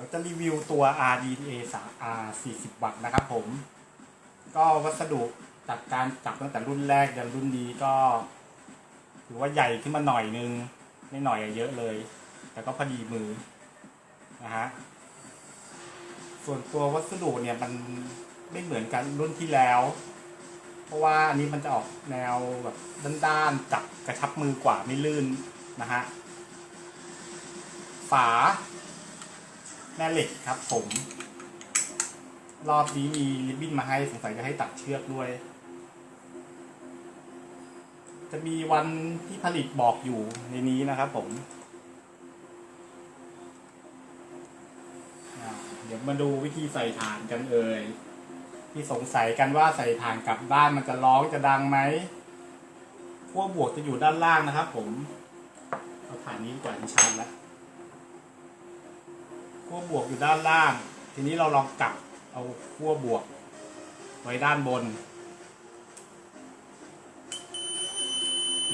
ดี๋ยวจะรีวิวตัว RDA 3 R 40 วัตต์นะครับผม ก็วัสดุจากการจับตั้งแต่รุ่นแรกยันรุ่นนี้ก็ถือว่าใหญ่ขึ้นมาหน่อยนึงไม่หน่อยอะเยอะเลย แต่ก็พอดีมือนะฮะส่วนตัววัสดุเนี่ยมันไม่เหมือนกันรุ่นที่แล้ว เพราะว่าอันนี้มันจะออกแนวแบบด้านๆจับกระชับมือกว่าไม่ลื่นนะฮะฝา แม่เหล็กครับผม รอบนี้มีริบบิ้นมาให้สงสัยจะให้ตัดเชือกด้วย จะมีวันที่ผลิตบอกอยู่ในนี้นะครับผม เดี๋ยวมาดูวิธีใส่ฐานกันเอ่ยที่สงสัยกันว่าใส่ฐานกลับด้านมันจะร้องจะดังไหมขั้วบวกจะอยู่ด้านล่างนะครับผมเอาฐานนี้กว่าที่ชันแล้ว ขั้วบวกอยู่ด้านล่าง ทีนี้เราลองกลับเอาขั้วบวกไว้ด้านบน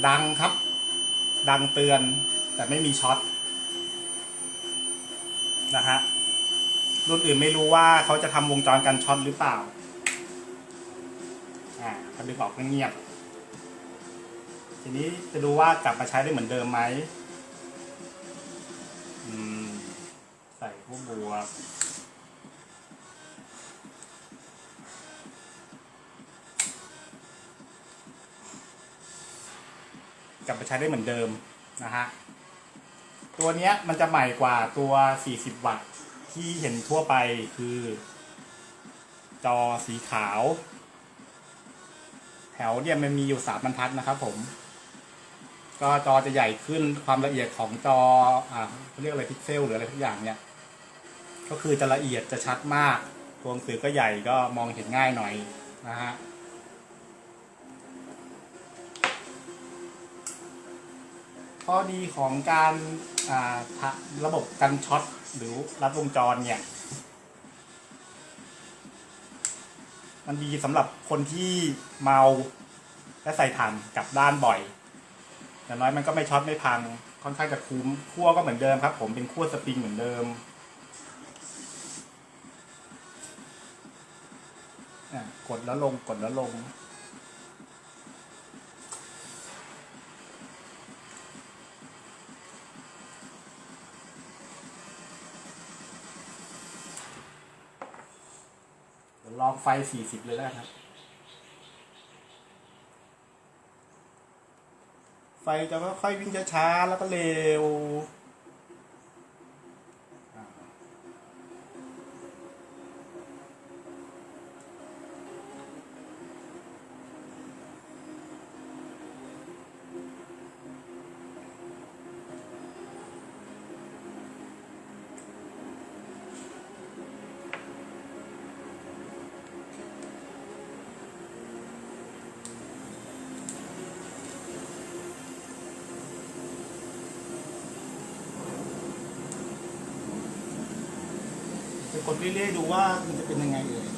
ดังครับ ดังเตือนแต่ไม่มีช็อตนะฮะรุ่นอื่นไม่รู้ว่าเขาจะทำวงจรกันช็อตหรือเปล่าอ่าก็ดึงออกเงียบทีนี้จะดูว่ากลับมาใช้ได้เหมือนเดิมไหมอืม ส่พวกบวกกลับไปใช้ได้เหมือนเดิมนะฮะ ตัวเนี้ยมันจะใหม่กว่าตัว 40 วัตต์ที่เห็นทั่วไปคือ จอสีขาว แถวเนี่ยมันมีอยู่สามบรรทัดนะครับผม ก็จอจะใหญ่ขึ้นความละเอียดของจอ อ่าเขาเรียกอะไรพิกเซลหรืออะไรทุกอย่างเนี่ย ก็คือจะละเอียดจะชัดมาก ตัวหนังสือก็ใหญ่ก็มองเห็นง่ายหน่อยนะฮะข้อดีของการาะระบบกันช็อตหรือรัดวงจรเนี่ย มันดีสำหรับคนที่เมาและใส่ถ่านกลับด้านบ่อยอย่างน้อยมันก็ไม่ช็อตไม่พัง ค่อนข้างจะคุ้มขั้วก็เหมือนเดิมครับ ผมเป็นขั้วสปริงเหมือนเดิม กดแล้วลงกดแล้วลงเดี๋ยวลองไฟ40เลยแล้วกันครับ ไฟจะค่อยๆวิ่งช้าๆแล้วก็เร็ว ไปกดเรื่อยๆดูว่ามันจะเป็นยังไงเอ่ย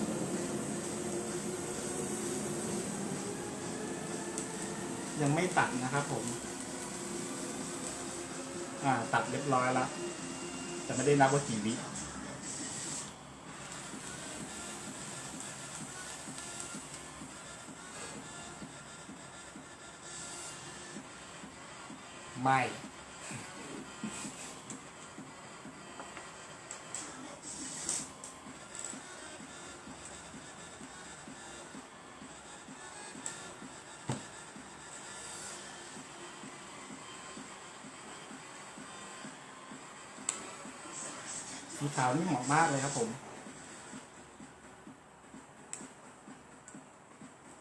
ยังไม่ตัดนะครับผม อ่า ตัดเรียบร้อยแล้วแต่ไม่ได้นับว่ากี่วิไม่ สีขาวนี่เหมาะมากเลยครับผม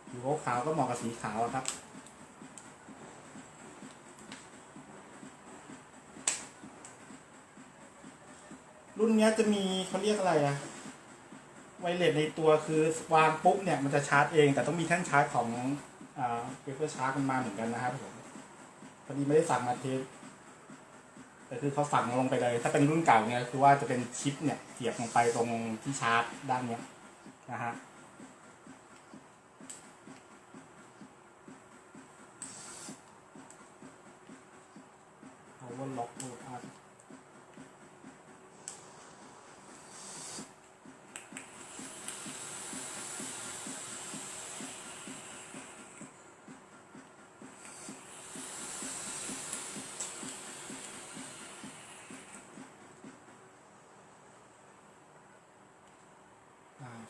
สีขาวก็เหมาะกับสีขาวครับรุ่นนี้จะมีเขาเรียกอะไรอะไวเลสในตัวคือวางปุ๊บเนี่ยมันจะชาร์จเอง แต่ต้องมีแท่นชาร์จของอ่าเวเฟอร์ชาร์จมันมาเหมือนกันนะครับผมพอดีไม่ได้สั่งมาเทส แต่คือเขาฝังลงไปเลย ถ้าเป็นรุ่นเก่าเนี่ยคือว่าจะเป็นชิปเนี่ยเสียบลงไปตรงที่ชาร์จด้านเนี้ยนะฮะเอาไว้ล็อกตัวชาร์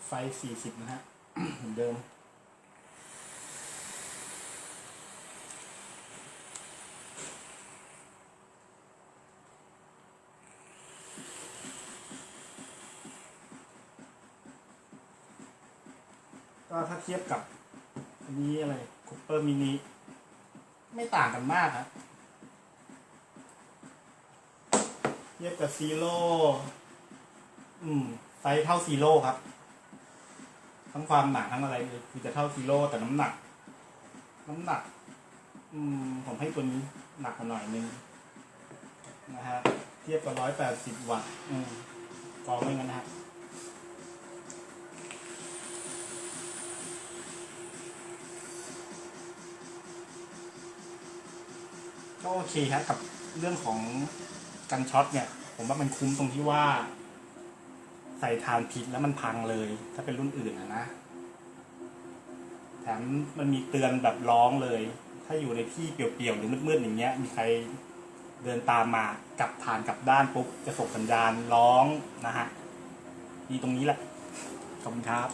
ไฟสี่สิบนะฮะเหมือนเดิม ก็ถ้าเทียบกับ อันนี้อะไรคูเปอร์มินิไม่ต่างกันมากครับเทียบกับซีโร่อืมไซส์เท่าซีโร่ครับ ทั้งความหนาทั้งอะไรเลยคือจะเท่าซีโร่แต่น้ำหนัก น้ำหนัก อืมผมให้ตัวนี้หนักกว่าหน่อยนึงนะฮะเทียบกับร้อยแปดสิบวัตต์อืมกองไม่งั้นนะฮะก็โอเคครับกับเรื่องของกันช็อตเนี่ย ผมว่ามันคุ้มตรงที่ว่า ใส่ทานผิดแล้วมันพังเลย ถ้าเป็นรุ่นอื่นอะนะ แถมมันมีเตือนแบบร้องเลย ถ้าอยู่ในที่เปลี่ยวๆหรือมืดๆอย่างเงี้ย มีใครเดินตามมากลับผ่านกลับด้านปุ๊บจะส่งสัญญาณร้องนะฮะมีตรงนี้แหละขอบคุณครับ